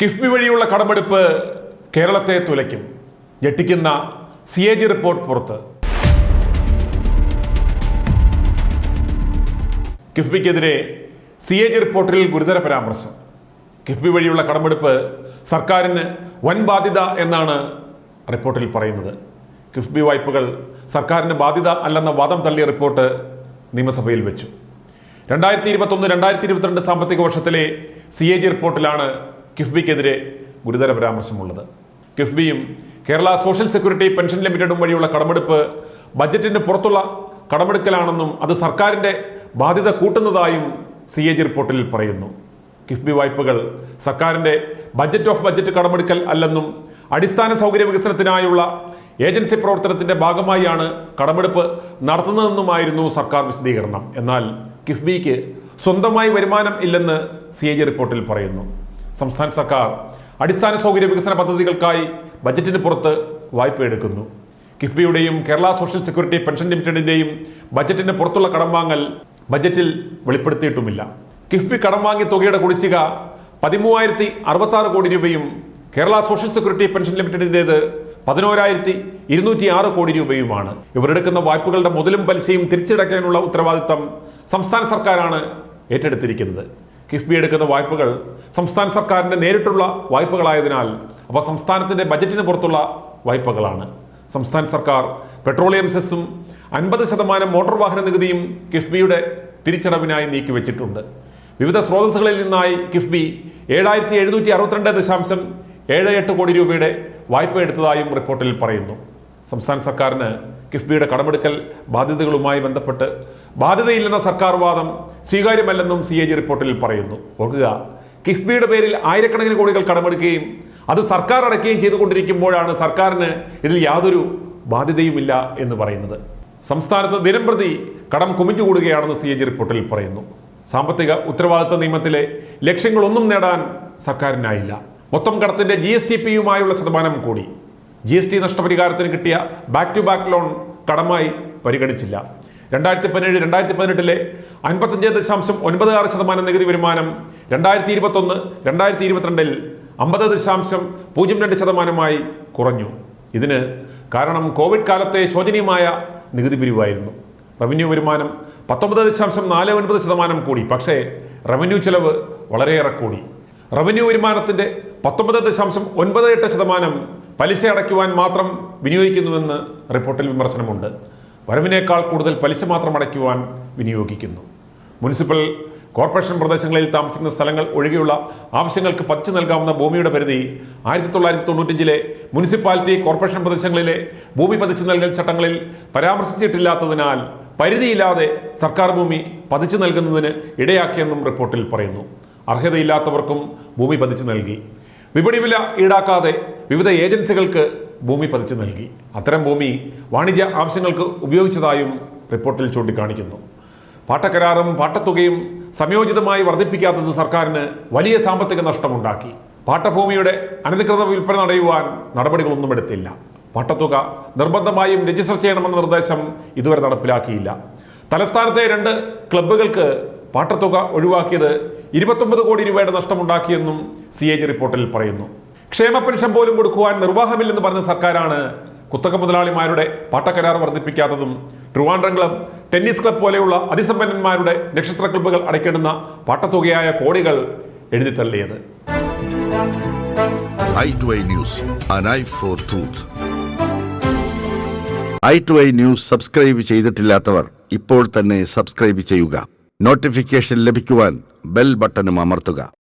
കിഫ്ബി വഴിയുള്ള കടമെടുപ്പ് കേരളത്തെ തുലയ്ക്കും. ഞെട്ടിക്കുന്ന സി എ ജി റിപ്പോർട്ട് പുറത്ത്. കിഫ്ബിക്കെതിരെ സി എ ജി റിപ്പോർട്ടിൽ ഗുരുതര പരാമർശം. കിഫ്ബി വഴിയുള്ള കടമെടുപ്പ് സർക്കാരിന് വൻ ബാധ്യത എന്നാണ് റിപ്പോർട്ടിൽ പറയുന്നത്. കിഫ്ബി വായ്പകൾ സർക്കാരിന് ബാധ്യത അല്ലെന്ന വാദം തള്ളിയ റിപ്പോർട്ട് നിയമസഭയിൽ വെച്ചു. രണ്ടായിരത്തി ഇരുപത്തൊന്ന് രണ്ടായിരത്തി ഇരുപത്തിരണ്ട് സാമ്പത്തിക വർഷത്തിലെ സി എ ജി റിപ്പോർട്ടിലാണ് കിഫ്ബിക്കെതിരെ ഗുരുതര പരാമർശമുള്ളത്. കിഫ്ബിയും കേരള സോഷ്യൽ സെക്യൂരിറ്റി പെൻഷൻ ലിമിറ്റഡും വഴിയുള്ള കടമെടുപ്പ് ബജറ്റിന് പുറത്തുള്ള കടമെടുക്കലാണെന്നും അത് സർക്കാരിന്റെ ബാധ്യത കൂട്ടുന്നതായും സി എ ജി റിപ്പോർട്ടിൽ പറയുന്നു. കിഫ്ബി വായ്പകൾ സർക്കാരിന്റെ ബജറ്റ് ഓഫ് ബജറ്റ് കടമെടുക്കൽ അല്ലെന്നും അടിസ്ഥാന സൗകര്യ വികസനത്തിനായുള്ള ഏജൻസി പ്രവർത്തനത്തിന്റെ ഭാഗമായാണ് കടമെടുപ്പ് നടത്തുന്നതെന്നുമായിരുന്നു സർക്കാർ വിശദീകരണം. എന്നാൽ കിഫ്ബിക്ക് സ്വന്തമായി വരുമാനം ഇല്ലെന്ന് സി റിപ്പോർട്ടിൽ പറയുന്നു. സംസ്ഥാന സർക്കാർ അടിസ്ഥാന സൗകര്യ വികസന പദ്ധതികൾക്കായി ബജറ്റിന് പുറത്ത് വായ്പ എടുക്കുന്നു. കിഫ്ബിയുടെയും കേരള സോഷ്യൽ സെക്യൂരിറ്റി പെൻഷൻ ലിമിറ്റഡിന്റെയും ബജറ്റിന് പുറത്തുള്ള കടം വാങ്ങൽ ബജറ്റിൽ വെളിപ്പെടുത്തിയിട്ടുമില്ല. കിഫ്ബി കടം വാങ്ങിയ തുകയുടെ കുടിശ്ശിക പതിമൂവായിരത്തി അറുപത്തി കോടി രൂപയും കേരള സോഷ്യൽ സെക്യൂരിറ്റി പെൻഷൻ ലിമിറ്റഡിന്റേത് പതിനോരായിരത്തി ഇരുന്നൂറ്റി ആറ് കോടി രൂപയുമാണ്. ഇവരെടുക്കുന്ന വായ്പകളുടെ മുതലും പലിശയും തിരിച്ചടയ്ക്കാനുള്ള ഉത്തരവാദിത്തം സംസ്ഥാന സർക്കാരാണ് ഏറ്റെടുത്തിരിക്കുന്നത്. കിഫ്ബി എടുക്കുന്ന വായ്പകൾ സംസ്ഥാന സർക്കാരിന്റെ നേരിട്ടുള്ള വായ്പകളായതിനാൽ അവ സംസ്ഥാനത്തിന്റെ ബജറ്റിന് പുറത്തുള്ള വായ്പകളാണ്. സംസ്ഥാന സർക്കാർ പെട്രോളിയം സെസ്സും അൻപത് ശതമാനം മോട്ടോർ വാഹന നികുതിയും കിഫ്ബിയുടെ തിരിച്ചടവിനായി നീക്കിവെച്ചിട്ടുണ്ട് വിവിധ സ്രോതസ്സുകളിൽ നിന്നായി കിഫ്ബി ഏഴായിരത്തി എഴുന്നൂറ്റി അറുപത്തിരണ്ട് ദശാംശം ഏഴ് എട്ട് കോടി രൂപയുടെ വായ്പ എടുത്തതായും റിപ്പോർട്ടിൽ പറയുന്നു. സംസ്ഥാന സർക്കാരിന് കിഫ്ബിയുടെ കടമെടുക്കൽ ബാധ്യതകളുമായി ബന്ധപ്പെട്ട് ബാധ്യതയില്ലെന്ന സർക്കാർ വാദം സ്വീകാര്യമല്ലെന്നും സി എ ജി റിപ്പോർട്ടിൽ പറയുന്നു. ഓർക്കുക കിഫ്ബിയുടെ പേരിൽ ആയിരക്കണക്കിന് കോടികൾ കടമെടുക്കുകയും അത് സർക്കാർ അടയ്ക്കുകയും ചെയ്തുകൊണ്ടിരിക്കുമ്പോഴാണ് സർക്കാരിന് ഇതിൽ യാതൊരു ബാധ്യതയുമില്ല എന്ന് പറയുന്നത്. സംസ്ഥാനത്ത് ദിനംപ്രതി കടം കുമിഞ്ഞുകൂടുകയാണെന്ന് സി എ ജി റിപ്പോർട്ടിൽ പറയുന്നു. സാമ്പത്തിക ഉത്തരവാദിത്ത നിയമത്തിലെ ലക്ഷ്യങ്ങളൊന്നും നേടാൻ സർക്കാരിനായില്ല. മൊത്തം കടത്തിന്റെ ജി എസ് ടി പിയുമായുള്ള ശതമാനം കൂടി. ജി എസ് ടി നഷ്ടപരിഹാരത്തിന് കിട്ടിയ ബാക്ക് ടു ബാക്ക് ലോൺ കടമായി പരിഗണിച്ചില്ല. രണ്ടായിരത്തി പതിനേഴ് രണ്ടായിരത്തി പതിനെട്ടിലെ അൻപത്തഞ്ച് ദശാംശം ഒൻപത് ആറ് ശതമാനം നികുതി വരുമാനം രണ്ടായിരത്തി ഇരുപത്തൊന്ന് രണ്ടായിരത്തി ഇരുപത്തിരണ്ടിൽ അമ്പത് ദശാംശം പൂജ്യം രണ്ട് ശതമാനമായി കുറഞ്ഞു. ഇതിന് കാരണം കോവിഡ് കാലത്തെ ശോചനീയമായ നികുതി പിരിവായിരുന്നു. റവന്യൂ വരുമാനം പത്തൊമ്പത് ദശാംശം നാല് ഒൻപത് ശതമാനം കൂടി പക്ഷേ റവന്യൂ ചെലവ് വളരെയേറെ കൂടി. റവന്യൂ വരുമാനത്തിന്റെ പത്തൊമ്പത് ദശാംശം ഒൻപത് എട്ട് ശതമാനം പലിശ അടയ്ക്കുവാൻ മാത്രം വിനിയോഗിക്കുന്നുവെന്ന് റിപ്പോർട്ടിൽ വിമർശനമുണ്ട്. വരവിനേക്കാൾ കൂടുതൽ പലിശ മാത്രം അടയ്ക്കുവാൻ വിനിയോഗിക്കുന്നു. മുനിസിപ്പൽ കോർപ്പറേഷൻ പ്രദേശങ്ങളിൽ താമസിക്കുന്ന സ്ഥലങ്ങൾ ഒഴികെയുള്ള ആവശ്യങ്ങൾക്ക് പതിച്ചു നൽകാവുന്ന ഭൂമിയുടെ പരിധി ആയിരത്തി തൊള്ളായിരത്തി തൊണ്ണൂറ്റഞ്ചിലെ മുനിസിപ്പാലിറ്റി കോർപ്പറേഷൻ പ്രദേശങ്ങളിലെ ഭൂമി പതിച്ചു നൽകൽ ചട്ടങ്ങളിൽ പരാമർശിച്ചിട്ടില്ലാത്തതിനാൽ പരിധിയില്ലാതെ സർക്കാർ ഭൂമി പതിച്ചു നൽകുന്നതിന് ഇടയാക്കിയെന്നും റിപ്പോർട്ടിൽ പറയുന്നു. അർഹതയില്ലാത്തവർക്കും ഭൂമി പതിച്ചു നൽകി. വിപണി വില ഈടാക്കാതെ വിവിധ ഏജൻസികൾക്ക് ഭൂമി പതിച്ചു നൽകി. അത്തരം ഭൂമി വാണിജ്യ ആവശ്യങ്ങൾക്ക് ഉപയോഗിച്ചതായും റിപ്പോർട്ടിൽ ചൂണ്ടിക്കാണിക്കുന്നു. പാട്ടക്കരാറും പാട്ടത്തുകയും സംയോജിതമായി വർദ്ധിപ്പിക്കാത്തത് സർക്കാരിന് വലിയ സാമ്പത്തിക നഷ്ടമുണ്ടാക്കി. പാട്ടഭൂമിയുടെ അനധികൃത വിൽപ്പന തടയുവാൻ നടപടികളൊന്നും എടുത്തില്ല. പാട്ടത്തുക നിർബന്ധമായും രജിസ്റ്റർ ചെയ്യണമെന്ന നിർദ്ദേശം ഇതുവരെ നടപ്പിലാക്കിയില്ല. തലസ്ഥാനത്തെ രണ്ട് ക്ലബ്ബുകൾക്ക് പാട്ടത്തുക ഒഴിവാക്കിയത് ഇരുപത്തൊമ്പത് കോടി രൂപയുടെ നഷ്ടമുണ്ടാക്കിയെന്നും സി എ ജി റിപ്പോർട്ടിൽ പറയുന്നു. ക്ഷേമ പെൻഷൻ പോലും കൊടുക്കുവാൻ നിർവാഹമില്ലെന്ന് പറഞ്ഞ സർക്കാരാണ് കുത്തക മുതലാളിമാരുടെ പാട്ടക്കരാർ വർദ്ധിപ്പിക്കാത്തതും. ട്രിവാൻഡ്രം ക്ലബ് ടെന്നീസ് ക്ലബ് പോലെയുള്ള അതിസമ്പന്നന്മാരുടെ നക്ഷത്ര ക്ലബ്ബുകൾ അടയ്ക്കേണ്ടുന്ന പാട്ടത്തുകയായ കോടികൾ എഴുതിത്തള്ളിയത് I to I news subscribe ചെയ്തിട്ടില്ലാത്തവർ ഇപ്പോൾ തന്നെ സബ്സ്ക്രൈബ് ചെയ്യുക. നോട്ടിഫിക്കേഷൻ ലഭിക്കുവാൻ ബെൽ ബട്ടണും അമർത്തുക.